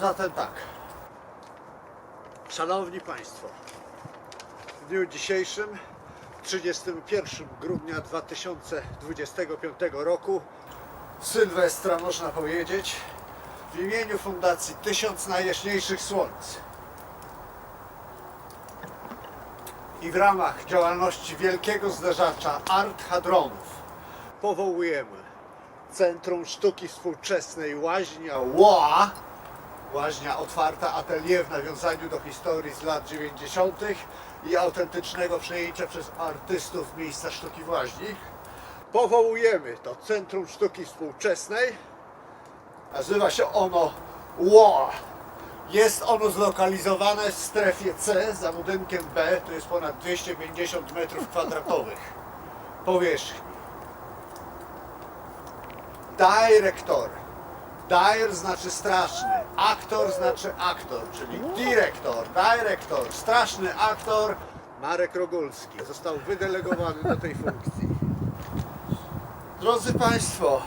Zatem tak. Szanowni Państwo, w dniu dzisiejszym, 31 grudnia 2025 roku, Sylwestra można powiedzieć, w imieniu Fundacji Tysiąc Najjaśniejszych Słońc i w ramach działalności wielkiego zderzacza Art Hadronów powołujemy Centrum Sztuki Współczesnej Łaźnia ła Łaźnia otwarta, atelier w nawiązaniu do historii z lat 90. i autentycznego przejęcia przez artystów miejsca sztuki w Łaźni. Powołujemy to Centrum Sztuki Współczesnej. Nazywa się ono ło. Jest ono zlokalizowane w strefie C za budynkiem B, to jest ponad 250 metrów kwadratowych powierzchni. Dyrektor. Dire znaczy straszny, aktor znaczy aktor, czyli dyrektor, dyrektor, straszny aktor Marek Rogulski został wydelegowany do tej funkcji. Drodzy Państwo,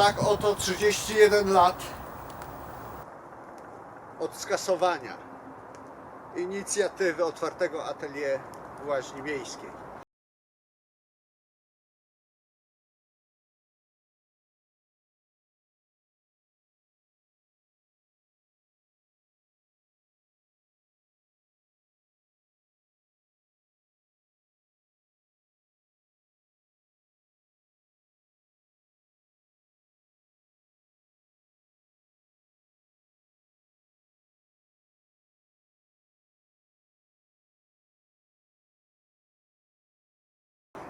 tak oto 31 lat od skasowania inicjatywy otwartego atelier w Łaźni Miejskiej.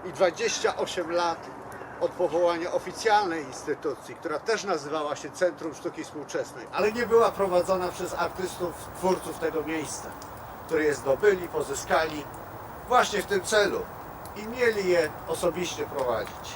I 28 lat od powołania oficjalnej instytucji, która też nazywała się Centrum Sztuki Współczesnej, ale nie była prowadzona przez artystów, twórców tego miejsca, które je zdobyli, pozyskali właśnie w tym celu i mieli je osobiście prowadzić.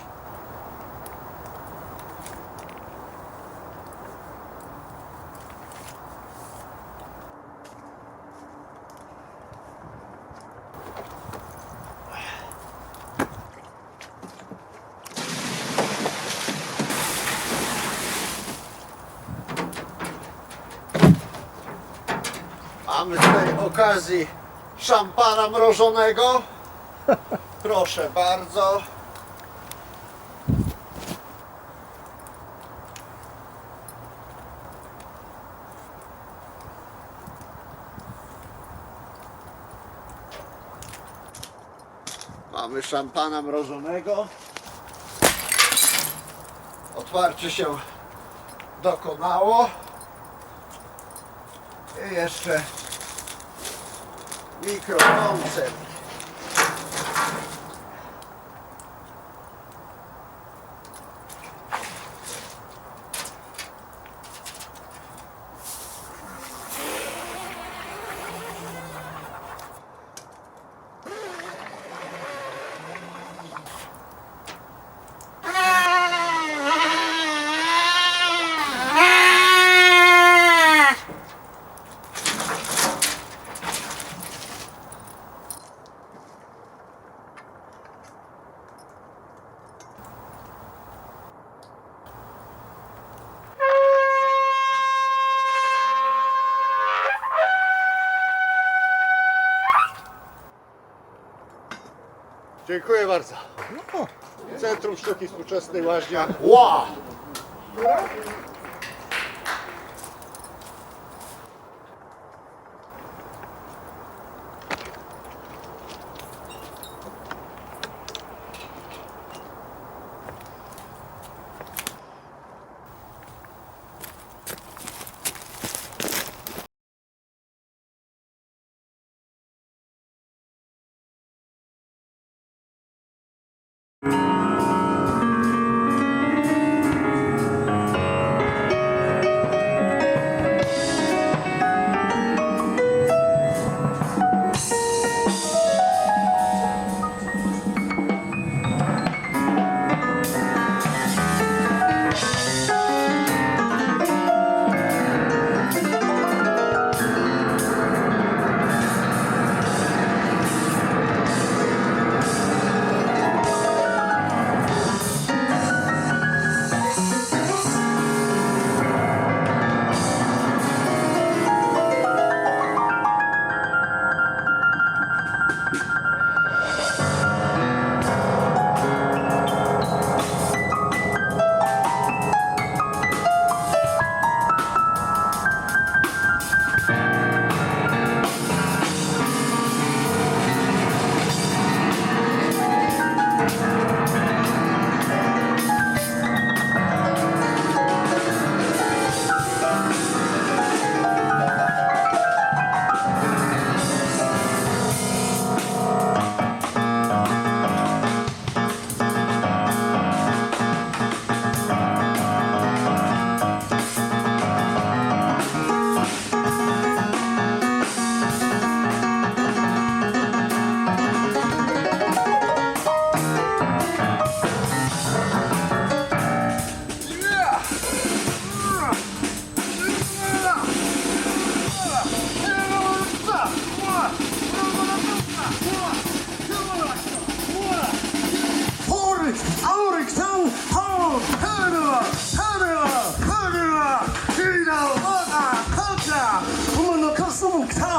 Mamy tej okazji szampana mrożonego. Proszę bardzo. Mamy szampana mrożonego. Otwarcie się dokonało. I jeszcze micro concept. Dziękuję bardzo. Centrum Sztuki Współczesnej Łaźnia. Ła!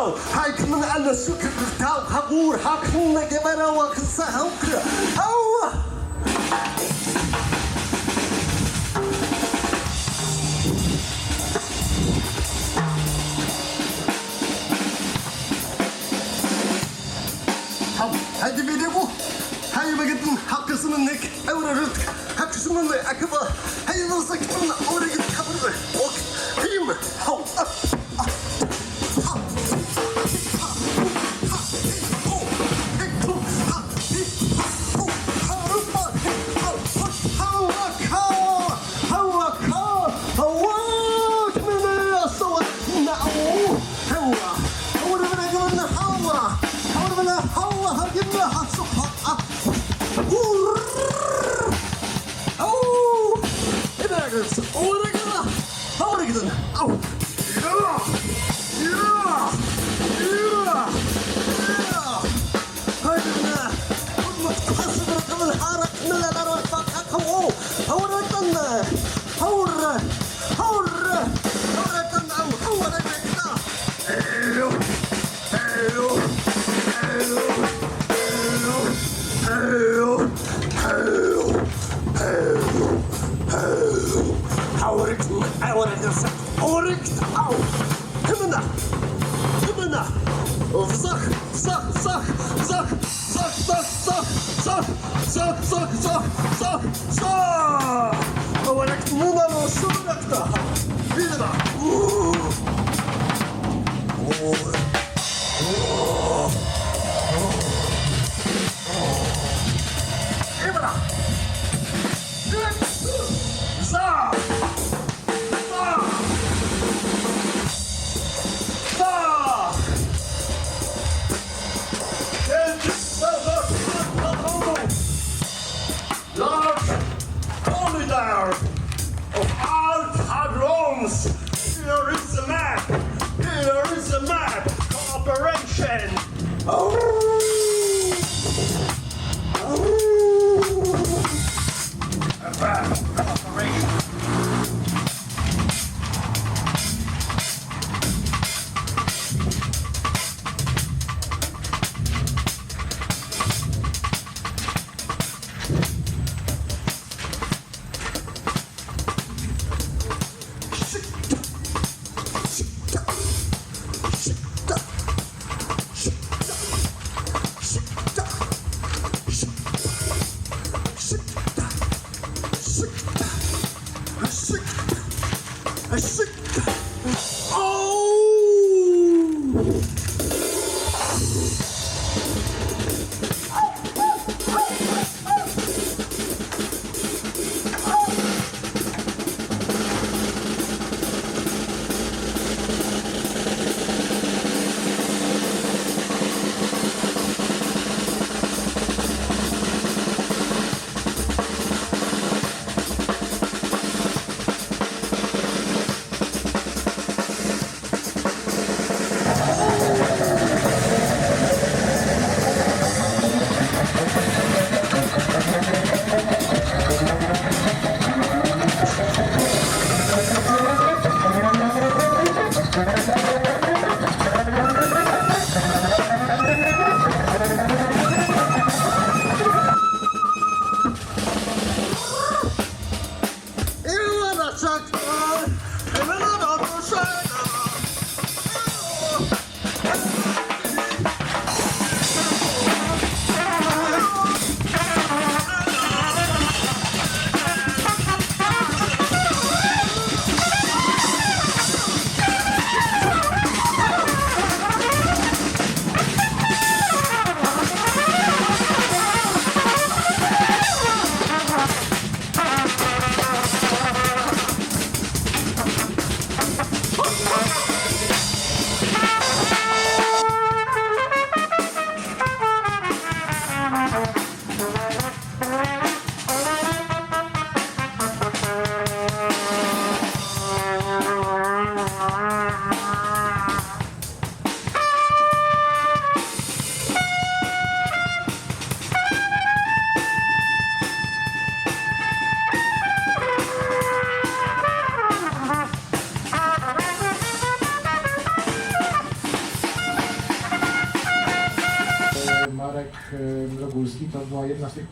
تاو هاي كمن على سكر تاو هبور هاكنا جبرا وقصة هوكرا هوا Hadi bir de bu. Hayır bakın hakkısının nek evrarırt. Hakkısının akıba. Hayır olsa kitabına oraya git kapırdı. Ok. Hayır mı? Hav. Suck, suck, suck.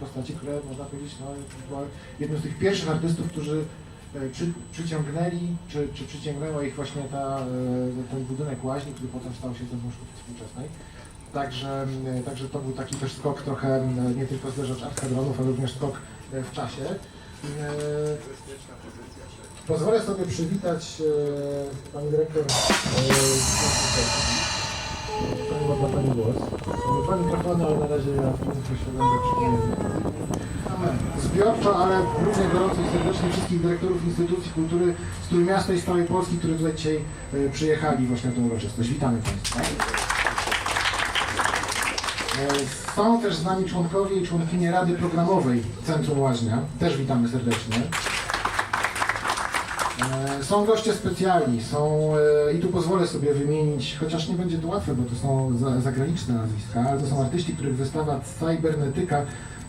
Postaci, które można powiedzieć, no, była jednym z tych pierwszych artystów, którzy e, przy, przyciągnęli, czy, czy przyciągnęła ich właśnie ta, e, ten budynek łaźni, który potem stał się Sztuki Współczesnej. Także, e, także to był taki też skok trochę nie tylko zderzacz arkadronów, ale również skok w czasie. Pozwolę sobie przywitać Pani Dyrektor ma Pani głos. Ale na razie ja posiadam Zbiorczo, ale równie gorąco i serdecznie wszystkich dyrektorów instytucji kultury z Trójmiasta i z całej Polski, którzy tutaj dzisiaj e, przyjechali właśnie na tę uroczystość. Witamy Państwa. E, Są też z nami członkowie i członkinie Rady Programowej Centrum Łaźnia. Też witamy serdecznie. E, Są goście specjalni, są e, i tu pozwolę sobie wymienić, chociaż nie będzie to łatwe, bo to są za, zagraniczne nazwiska, ale to są artyści, których wystawa Cybernetyka,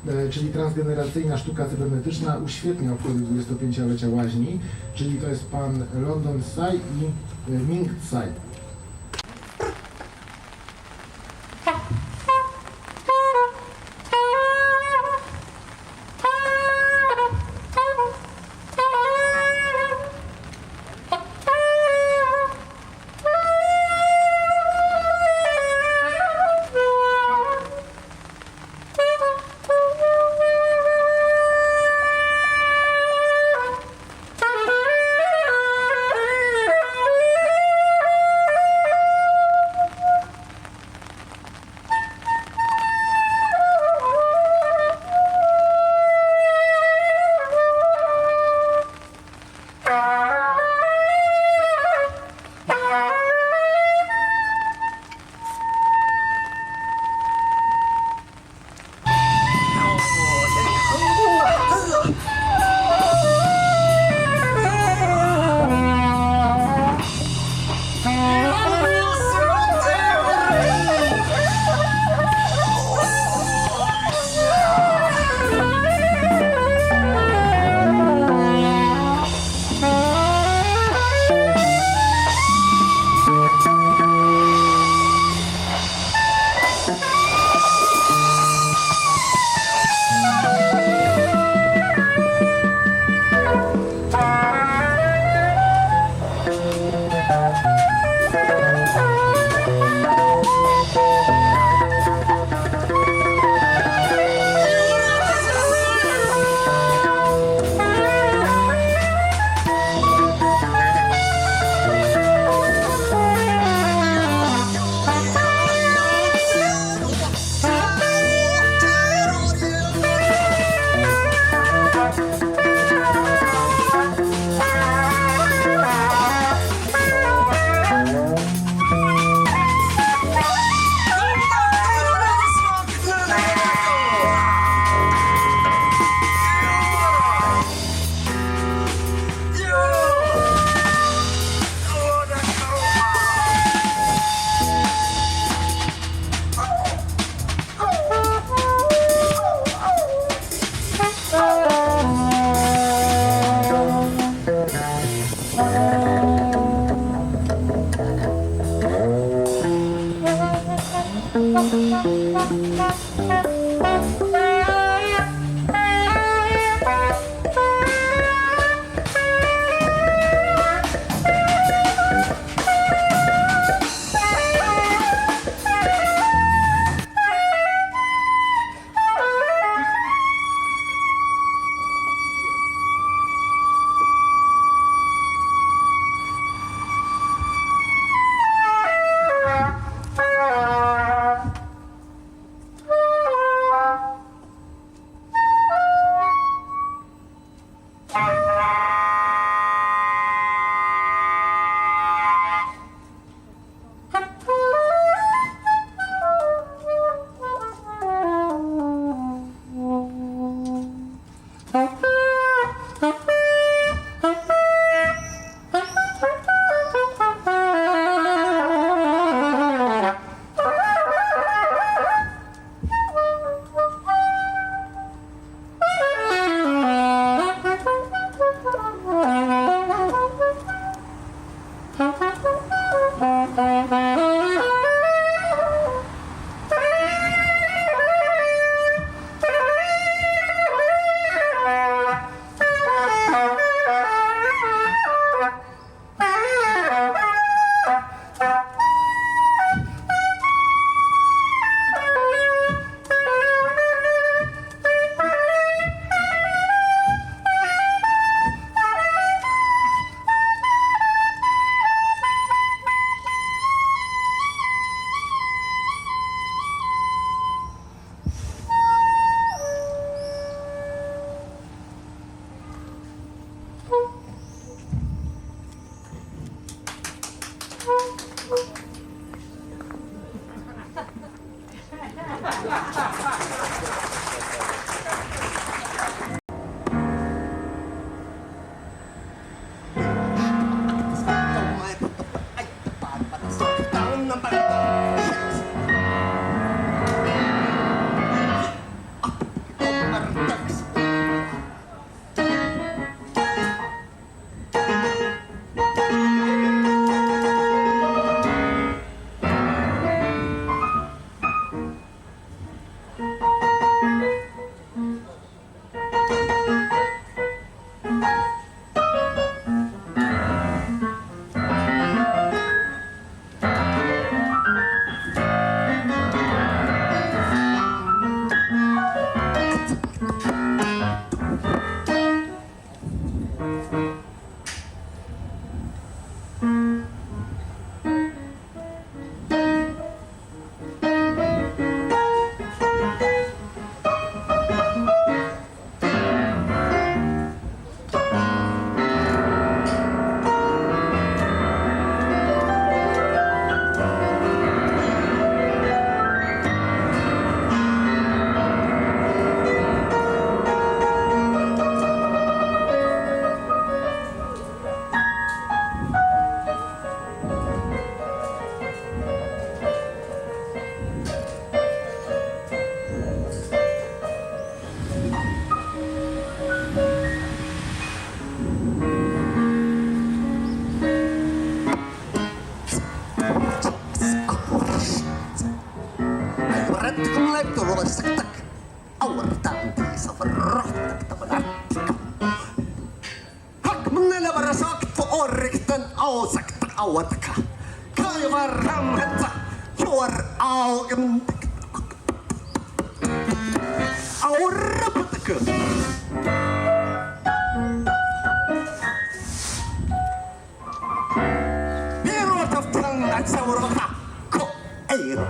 e, czyli transgeneracyjna sztuka cybernetyczna, uświetnia obchody 25-lecia łaźni, czyli to jest pan London Tsai i Ming Tsai.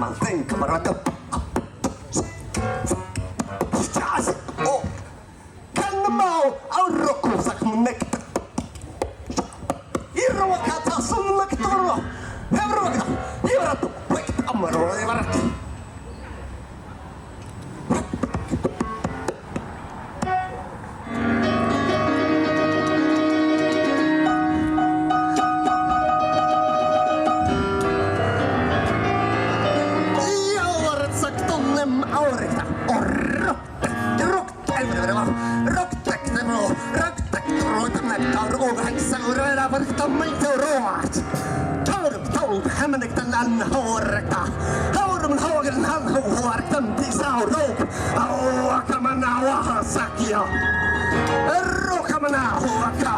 mantenga para tapar. lan hårta Haur mun haagen han huar tämti sauruk Aua kamana waha sakia Erro kamana huaka